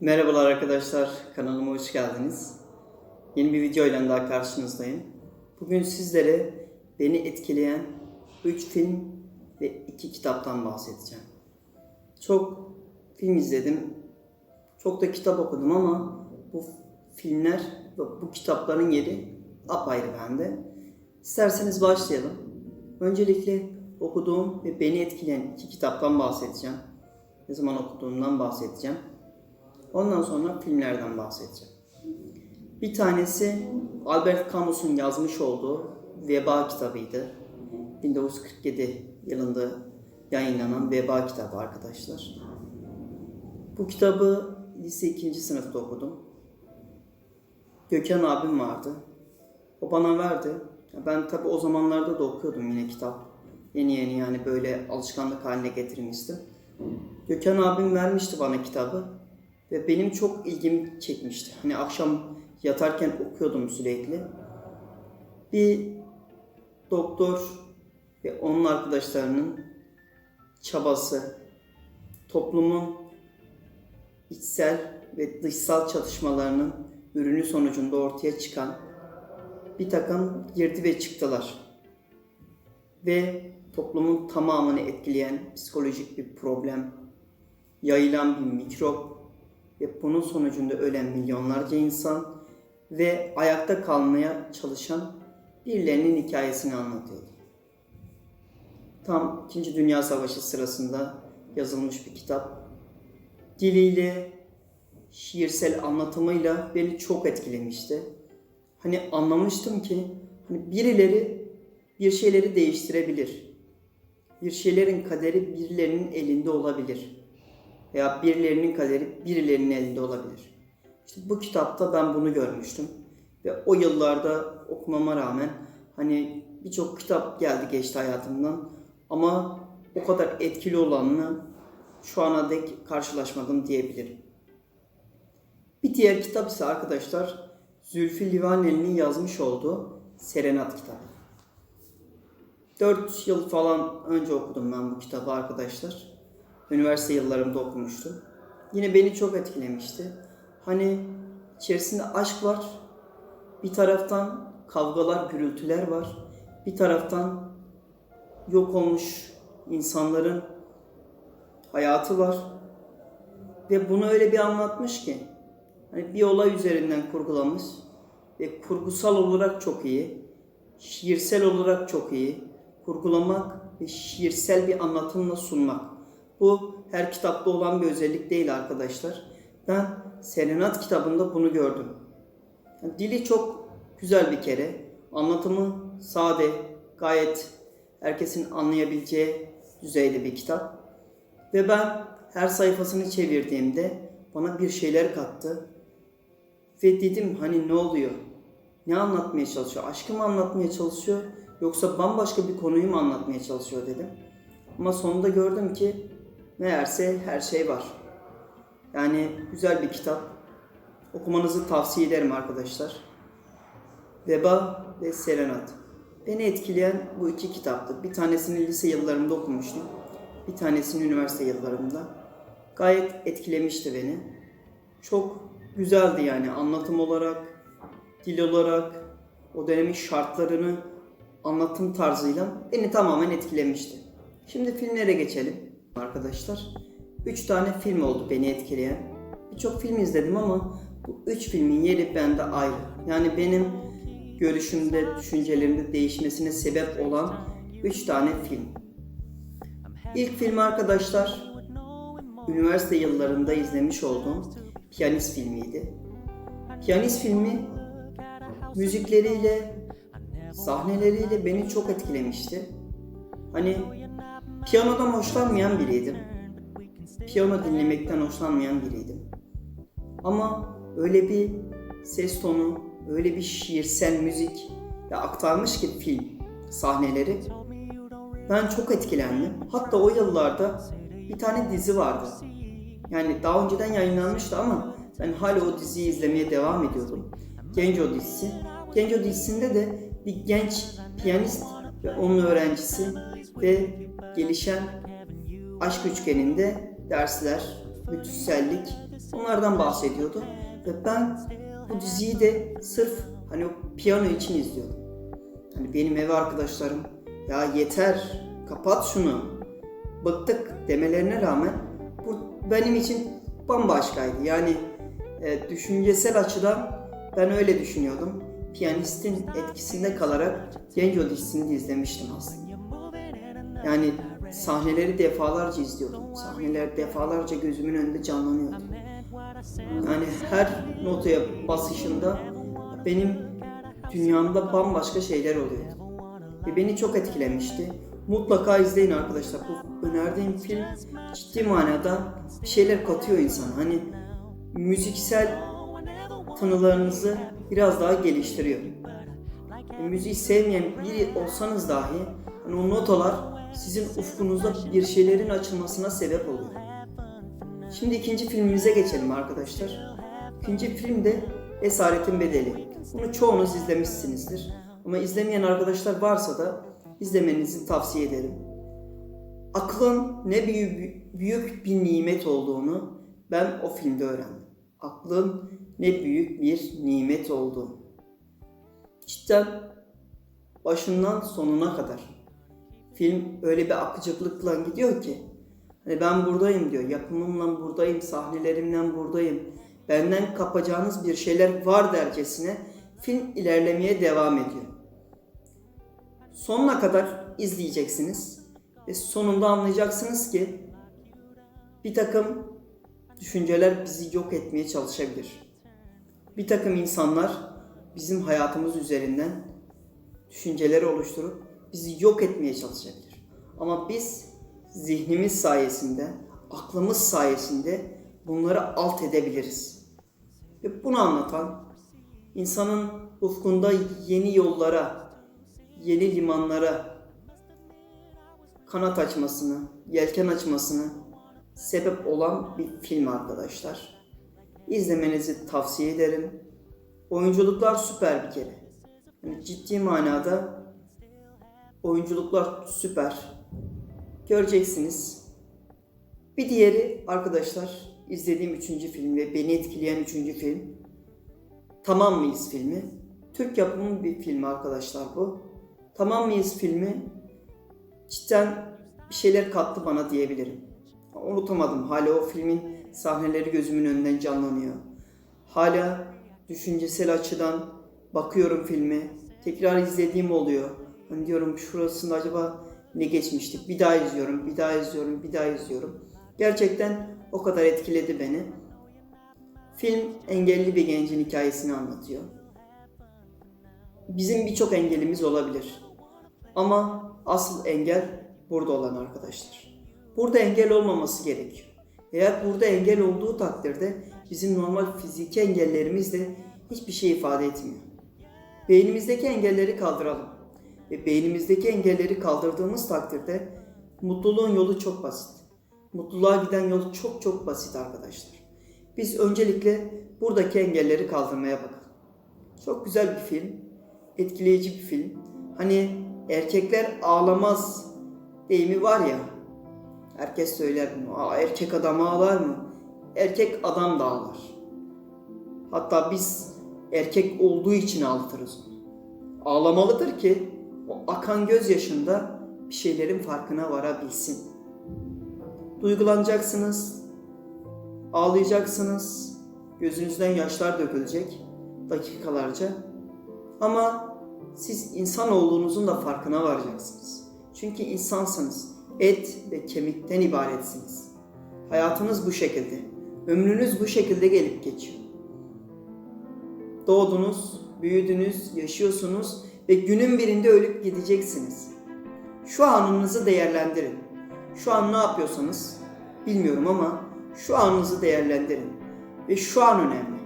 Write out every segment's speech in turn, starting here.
Merhabalar arkadaşlar, kanalıma hoş geldiniz. Yeni bir video ile daha karşınızdayım. Bugün sizlere beni etkileyen 3 film ve 2 kitaptan bahsedeceğim. Çok film izledim, çok da kitap okudum ama bu filmler ve bu kitapların yeri apayrı bende. İsterseniz başlayalım. Öncelikle okuduğum ve beni etkileyen iki kitaptan bahsedeceğim. Ne zaman okuduğumdan bahsedeceğim. Ondan sonra filmlerden bahsedeceğim. Bir tanesi Albert Camus'un yazmış olduğu Veba kitabıydı. 1947 yılında yayınlanan Veba kitabı arkadaşlar. Bu kitabı lise 2. sınıfta okudum. Gökhan abim vardı. O bana verdi. Ben tabi o zamanlarda da okuyordum yine kitap. Yeni yeni yani böyle alışkanlık haline getirmiştim. Gökhan abim vermişti bana kitabı. Ve benim çok ilgimi çekmişti. Hani akşam yatarken okuyordum sürekli. Bir doktor ve onun arkadaşlarının çabası, toplumun içsel ve dışsal çatışmalarının ürünü sonucunda ortaya çıkan bir takım girdi ve çıktılar. Ve toplumun tamamını etkileyen psikolojik bir problem, yayılan bir mikrop, ve bunun sonucunda ölen milyonlarca insan ve ayakta kalmaya çalışan birilerinin hikayesini anlatıyordu. Tam 2. Dünya Savaşı sırasında yazılmış bir kitap. Diliyle, şiirsel anlatımıyla beni çok etkilemişti. Hani anlamıştım ki hani birileri bir şeyleri değiştirebilir. Bir şeylerin kaderi birilerinin elinde olabilir veya birilerinin kaderi birilerinin elinde olabilir. İşte bu kitapta ben bunu görmüştüm. Ve o yıllarda okumama rağmen hani birçok kitap geldi geçti hayatımdan ama o kadar etkili olanını şu ana dek karşılaşmadım diyebilirim. Bir diğer kitap ise arkadaşlar Zülfü Livaneli'nin yazmış olduğu Serenat kitabı. 4 yıl falan önce okudum ben bu kitabı arkadaşlar üniversite yıllarımda okumuştum. Yine beni çok etkilemişti. Hani içerisinde aşk var. Bir taraftan kavgalar, gürültüler var. Bir taraftan yok olmuş insanların hayatı var. Ve bunu öyle bir anlatmış ki hani bir olay üzerinden kurgulamış ve kurgusal olarak çok iyi, şiirsel olarak çok iyi, kurgulamak ve şiirsel bir anlatımla sunmak. Bu her kitapta olan bir özellik değil arkadaşlar. Ben Serenat kitabında bunu gördüm. Yani dili çok güzel bir kere. Anlatımı sade, gayet herkesin anlayabileceği düzeyde bir kitap. Ve ben her sayfasını çevirdiğimde bana bir şeyler kattı. Ve dedim hani ne oluyor? Ne anlatmaya çalışıyor? Aşkı mı anlatmaya çalışıyor? Yoksa bambaşka bir konuyu mu anlatmaya çalışıyor dedim. Ama sonunda gördüm ki meğerse her şey var. Yani güzel bir kitap. Okumanızı tavsiye ederim arkadaşlar. Veba ve Serenat. Beni etkileyen bu iki kitaptı. Bir tanesini lise yıllarımda okumuştum. Bir tanesini üniversite yıllarımda. Gayet etkilemişti beni. Çok güzeldi yani anlatım olarak, dil olarak, o dönemin şartlarını anlatım tarzıyla beni tamamen etkilemişti. Şimdi filmlere geçelim arkadaşlar. 3 tane film oldu beni etkileyen. Birçok film izledim ama bu 3 filmin yeri bende ayrı. Yani benim görüşümde, düşüncelerimde değişmesine sebep olan 3 tane film. İlk film arkadaşlar üniversite yıllarında izlemiş olduğum Piyanist filmiydi. Piyanist filmi müzikleriyle, sahneleriyle beni çok etkilemişti. Hani piyanodan hoşlanmayan biriydim. Piyano dinlemekten hoşlanmayan biriydim. Ama öyle bir ses tonu, öyle bir şiirsel müzik ve aktarmış ki film sahneleri ben çok etkilendim. Hatta o yıllarda bir tane dizi vardı. Yani daha önceden yayınlanmıştı ama ben hala o diziyi izlemeye devam ediyordum. Genco dizisi. Genco dizisinde de bir genç piyanist ve onun öğrencisi ve gelişen aşk üçgeninde dersler, müthisellik Bunlardan bahsediyordu. Ve ben bu diziyi de sırf hani o piyano için izliyordum. Hani benim ev arkadaşlarım ya yeter kapat şunu bıktık demelerine rağmen bu benim için bambaşkaydı. Yani e, düşüncesel açıdan ben öyle düşünüyordum. Piyanistin etkisinde kalarak Genco dizisini izlemiştim aslında. Yani sahneleri defalarca izliyordum. Sahneler defalarca gözümün önünde canlanıyordu. Yani her notaya basışında benim dünyamda bambaşka şeyler oluyordu. Ve beni çok etkilemişti. Mutlaka izleyin arkadaşlar. Bu önerdiğim film ciddi manada şeyler katıyor insana. Hani müziksel tanılarınızı biraz daha geliştiriyor. E, müziği sevmeyen biri olsanız dahi hani o notalar sizin ufkunuzda bir şeylerin açılmasına sebep oluyor. Şimdi ikinci filmimize geçelim arkadaşlar. İkinci film de Esaretin Bedeli. Bunu çoğunuz izlemişsinizdir. Ama izlemeyen arkadaşlar varsa da izlemenizi tavsiye ederim. Aklın ne büyük, büyük bir nimet olduğunu ben o filmde öğrendim. Aklın ne büyük bir nimet olduğunu. Cidden başından sonuna kadar film öyle bir akıcılıkla gidiyor ki hani ben buradayım diyor. Yapımımla buradayım, sahnelerimle buradayım. Benden kapacağınız bir şeyler var dercesine film ilerlemeye devam ediyor. Sonuna kadar izleyeceksiniz ve sonunda anlayacaksınız ki bir takım düşünceler bizi yok etmeye çalışabilir. Bir takım insanlar bizim hayatımız üzerinden düşünceleri oluşturup bizi yok etmeye çalışabilir. Ama biz zihnimiz sayesinde, aklımız sayesinde bunları alt edebiliriz. Ve bunu anlatan insanın ufkunda yeni yollara, yeni limanlara kanat açmasını, yelken açmasını sebep olan bir film arkadaşlar. İzlemenizi tavsiye ederim. Oyunculuklar süper bir kere. Yani ciddi manada oyunculuklar süper. Göreceksiniz. Bir diğeri arkadaşlar izlediğim üçüncü film ve beni etkileyen üçüncü film. Tamam mıyız filmi? Türk yapımı bir film arkadaşlar bu. Tamam mıyız filmi cidden bir şeyler kattı bana diyebilirim. Unutamadım. Hala o filmin sahneleri gözümün önünden canlanıyor. Hala düşüncesel açıdan bakıyorum filmi. Tekrar izlediğim oluyor. Hani diyorum şurasında acaba ne geçmiştik? Bir daha izliyorum, bir daha izliyorum, bir daha izliyorum. Gerçekten o kadar etkiledi beni. Film engelli bir gencin hikayesini anlatıyor. Bizim birçok engelimiz olabilir. Ama asıl engel burada olan arkadaşlar. Burada engel olmaması gerekiyor. Eğer burada engel olduğu takdirde bizim normal fiziki engellerimiz de hiçbir şey ifade etmiyor. Beynimizdeki engelleri kaldıralım. Ve beynimizdeki engelleri kaldırdığımız takdirde mutluluğun yolu çok basit. Mutluluğa giden yol çok çok basit arkadaşlar. Biz öncelikle buradaki engelleri kaldırmaya bakalım. Çok güzel bir film, etkileyici bir film. Hani erkekler ağlamaz deyimi var ya. Herkes söyler bunu. Aa, erkek adam ağlar mı? Erkek adam da ağlar. Hatta biz erkek olduğu için ağlatırız onu. Ağlamalıdır ki o akan gözyaşında bir şeylerin farkına varabilsin. Duygulanacaksınız, ağlayacaksınız, gözünüzden yaşlar dökülecek dakikalarca. Ama siz insan olduğunuzun da farkına varacaksınız. Çünkü insansınız, et ve kemikten ibaretsiniz. Hayatınız bu şekilde, ömrünüz bu şekilde gelip geçiyor. Doğdunuz, büyüdünüz, yaşıyorsunuz ve günün birinde ölüp gideceksiniz. Şu anınızı değerlendirin. Şu an ne yapıyorsanız bilmiyorum ama şu anınızı değerlendirin. Ve şu an önemli.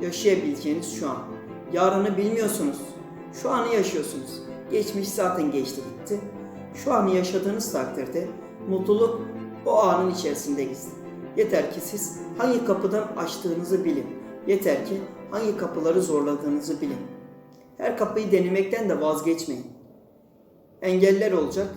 Yaşayabileceğiniz şu an. Yarını bilmiyorsunuz. Şu anı yaşıyorsunuz. Geçmiş zaten geçti gitti. Şu anı yaşadığınız takdirde mutluluk o anın içerisinde gizli. Yeter ki siz hangi kapıdan açtığınızı bilin. Yeter ki hangi kapıları zorladığınızı bilin. Her kapıyı denemekten de vazgeçmeyin. Engeller olacak,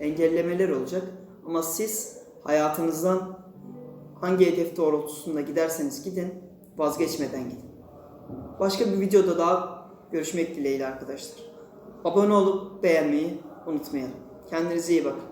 engellemeler olacak ama siz hayatınızdan hangi hedef doğrultusunda giderseniz gidin, vazgeçmeden gidin. Başka bir videoda daha görüşmek dileğiyle arkadaşlar. Abone olup beğenmeyi unutmayalım. Kendinize iyi bakın.